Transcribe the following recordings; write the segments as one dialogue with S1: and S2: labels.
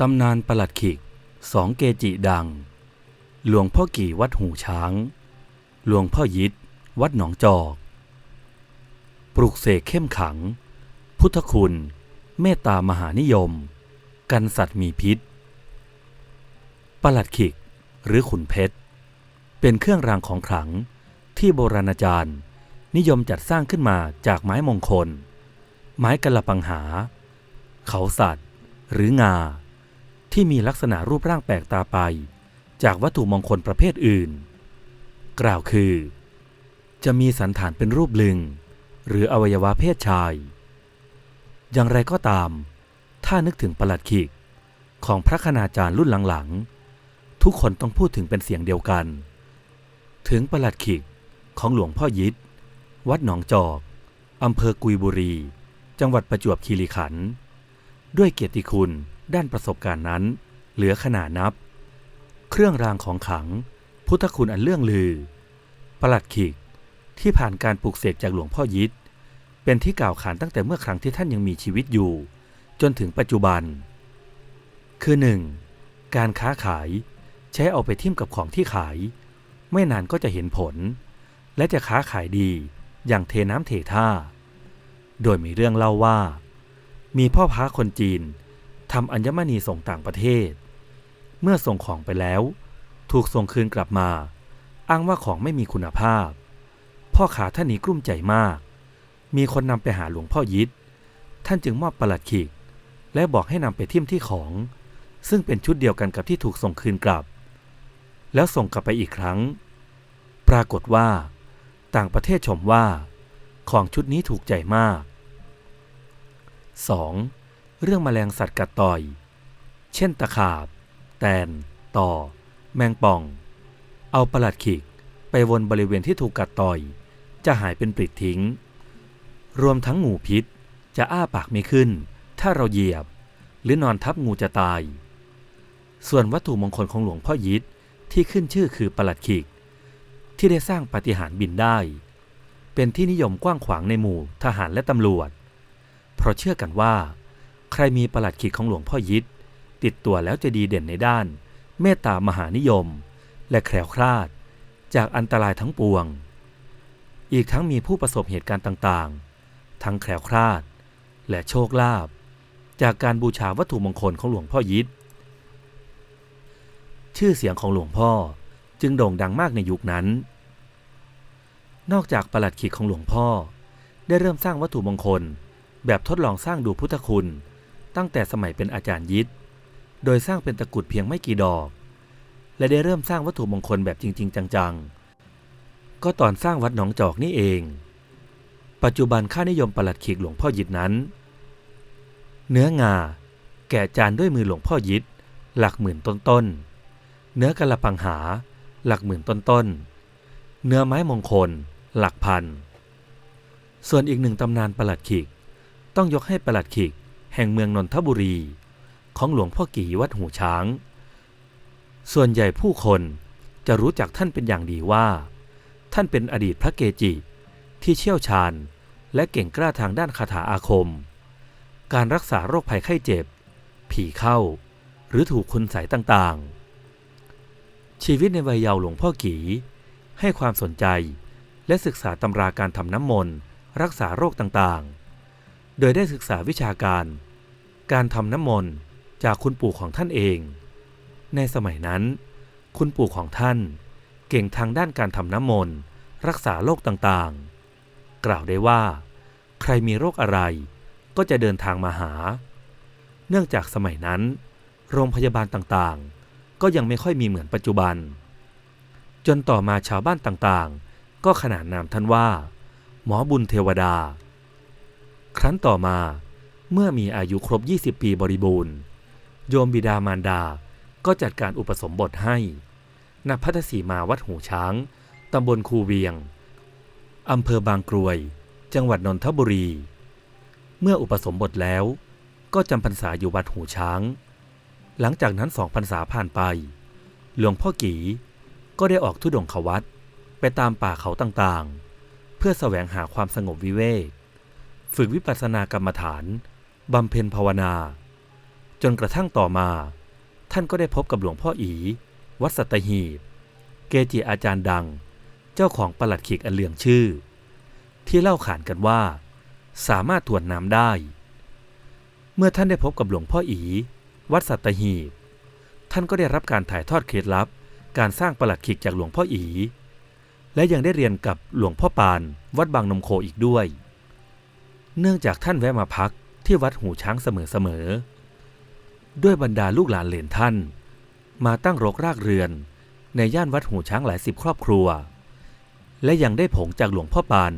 S1: ตำนานประหลัดขิกสองเกจิดัง หลวงพ่อกี่วัดหูช้าง หลวงพ่อยิดวัดหนองจอก ปลุกเสกเข้มขัง พุทธคุณ เมตตามหานิยม กันสัตว์มีพิษ ประหลัดขิกหรือขุนเพชร เป็นเครื่องรางของขลังที่โบราณอาจารย์ นิยมจัดสร้างขึ้นมาจากไม้มงคล ไม้กระปังหา เขาสัตว์ หรืองา ที่มีลักษณะรูปร่างแปลกตาไป จากวัตถุมงคลประเภทอื่น กล่าวคือ จะมีสันฐานเป็นรูปลึง หรืออวัยวะเพศชาย อย่างไรก็ตาม ถ้านึกถึงประหลัดขิกของพระคณาจารย์รุ่นหลังๆ ทุกคนต้องพูดถึงเป็นเสียงเดียวกัน ถึงประหลัดขิกของหลวงพ่อยิดวัดหนองจอกอำเภอกุยบุรี จังหวัดประจวบคีรีขันธ์ด้วยเกียรติคุณ ด้านประสบการณ์นั้น เหลือขนานับ เครื่องรางของขัง พุทธคุณอันเลื่องลือ ประหลัดขิกที่ผ่านการปลูกเสกจากหลวงพ่อยิดเป็นที่กล่าวขานตั้งแต่เมื่อครั้งที่ท่านยังมีชีวิตอยู่ จนถึงปัจจุบัน คือ 1. การค้าขาย ใช้เอาไปทิ่มกับของที่ขาย ไม่นานก็จะเห็นผล และจะค้าขายดีอย่างเทน้ำเทท่า โดยมีเรื่องเล่าว่า มีพ่อค้าคนจีน ทำอัญมณีส่งต่างประเทศ เมื่อส่งของไปแล้ว ถูกส่งคืนกลับมา อ้างว่าของไม่มีคุณภาพ พ่อขาท่านนี้กลุ้มใจมาก มีคนนำไปหาหลวงพ่อยิดท่านจึงมอบประหลัดขีก และบอกให้นำไปทิ่มที่ของ ซึ่งเป็นชุดเดียวกันกับที่ถูกส่งคืนกลับ แล้วส่งกลับไปอีกครั้ง ปรากฏว่า ต่างประเทศชมว่า ของชุดนี้ถูกใจมาก 2. เรื่องแมลงสัตว์กัดต่อย เช่นตะขาบ แตน ต่อ แมงป่อง เอาประหลัดขิกไปวนบริเวณที่ถูกกัดต่อย จะหายเป็นปลิดทิ้ง รวมทั้งงูพิษจะอ้าปากไม่ขึ้น ถ้าเราเหยียบ หรือนอนทับงูจะตาย ส่วนวัตถุมงคลของหลวงพ่อยิดที่ขึ้นชื่อคือประหลัดขิก ที่ได้สร้างปาฏิหาริย์บินได้ เป็นที่นิยมกว้างขวางในหมู่ทหารและตำรวจ เพราะเชื่อกันว่า ใครมีประหลัดขิกของหลวงพ่อยิดติดตัวแล้วจะดีเด่นในด้าน เมตตามหานิยม และแคล้วคลาด จากอันตรายทั้งปวง อีกทั้งมีผู้ประสบเหตุการณ์ต่างๆ ทั้งแคล้วคลาด และโชคลาภจากการบูชาวัตถุมงคลของหลวงพ่อยิดชื่อเสียงของหลวงพ่อจึงโด่งดังมากในยุคนั้น นอกจากประหลัดขิกของหลวงพ่อ ได้เริ่มสร้างวัตถุมงคลแบบทดลองสร้างดูพุทธคุณ ตั้งแต่สมัยเป็นอาจารย์ยิดโดยสร้างเป็นตะกรุดเพียงไม่กี่ดอก และได้เริ่มสร้างวัตถุมงคลแบบจริง ๆ จังๆ ก็ตอนสร้างวัดหนองจอกนี่เอง ปัจจุบันค่านิยมประหลัดขิกหลวงพ่อยิดนั้น เนื้องา แกะจานด้วยมือหลวงพ่อยิดหลักหมื่นต้นๆ เนื้อกระปังหา หลักหมื่นต้นๆ เนื้อไม้มงคล หลักพัน ส่วนอีกหนึ่งตำนานประหลัดขิกต้องยกให้ประหลัดขิก แห่งเมืองนนทบุรี ของหลวงพ่อกี่วัดหูช้าง ส่วนใหญ่ผู้คนจะรู้จักท่านเป็นอย่างดีว่า ท่านเป็นอดีตพระเกจิ ที่เชี่ยวชาญและเก่งกล้าทางด้านคาถาอาคม การรักษาโรคภัยไข้เจ็บ ผีเข้า หรือถูกคุณใสต่างๆ ชีวิตในวัยเยาว์หลวงพ่อกีให้ความสนใจและศึกษาตำราการทำน้ำมนต์รักษาโรคต่างๆ โดยได้ศึกษาวิชาการ การทำน้ำมนต์จากคุณปู่ของท่านเอง ในสมัยนั้น คุณปู่ของท่าน เก่งทางด้านการทำน้ำมนต์รักษาโรคต่างๆ กล่าวได้ว่า ใครมีโรคอะไร ก็จะเดินทางมาหา เนื่องจากสมัยนั้น โรงพยาบาลต่างๆ ก็ยังไม่ค่อยมีเหมือนปัจจุบัน จนต่อมาชาวบ้านต่างๆ ก็ขนานนามท่านว่า หมอบุญเทวดา ครั้นต่อมาเมื่อมีอายุครบ 20 ปีบริบูรณ์ โยมบิดามารดาก็จัดการอุปสมบทให้ณพัทสีมาวัดหูช้าง ตำบลคูเวียง อำเภอบางกรวย จังหวัดนนทบุรี เมื่ออุปสมบทแล้ว ก็จำพรรษาอยู่วัดหูช้าง หลังจากนั้นสองพรรษาผ่านไป หลวงพ่อกีก็ได้ออกทุดงขวัตไปตามป่าเขาต่างๆ เพื่อแสวงหาความสงบวิเวก ฝึกวิปัสสนากรรมฐาน บำเพ็ญภาวนา จนกระทั่งต่อมา ท่านก็ได้พบกับหลวงพ่ออี วัดสัตหีบ เกจิอาจารย์ดัง เจ้าของประหลัดขีกอันเลืองชื่อ ที่เล่าขานกันว่า สามารถถวนน้ำได้ เมื่อท่านได้พบกับหลวงพ่ออี วัดสัตหีบ ท่านก็ได้รับการถ่ายทอดเคล็ดลับ การสร้างประหลัดขีกจากหลวงพ่ออี และยังได้เรียนกับหลวงพ่อปาน วัดบางนมโคอีกด้วย เนื่องจากท่านแวะมาพักที่วัดหูช้างเสมอๆ ด้วยบรรดาลูกหลานเหลนท่าน มาตั้งรกรากเรือน ในย่านวัดหูช้างหลายสิบครอบครัว และยังได้ผงจากหลวงพ่อปาน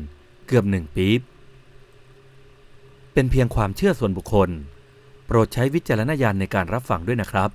S1: เกือบหนึ่งปี๊บ เป็นเพียงความเชื่อส่วนบุคคล โปรดใช้วิจารณญาณในการรับฟังด้วยนะครับ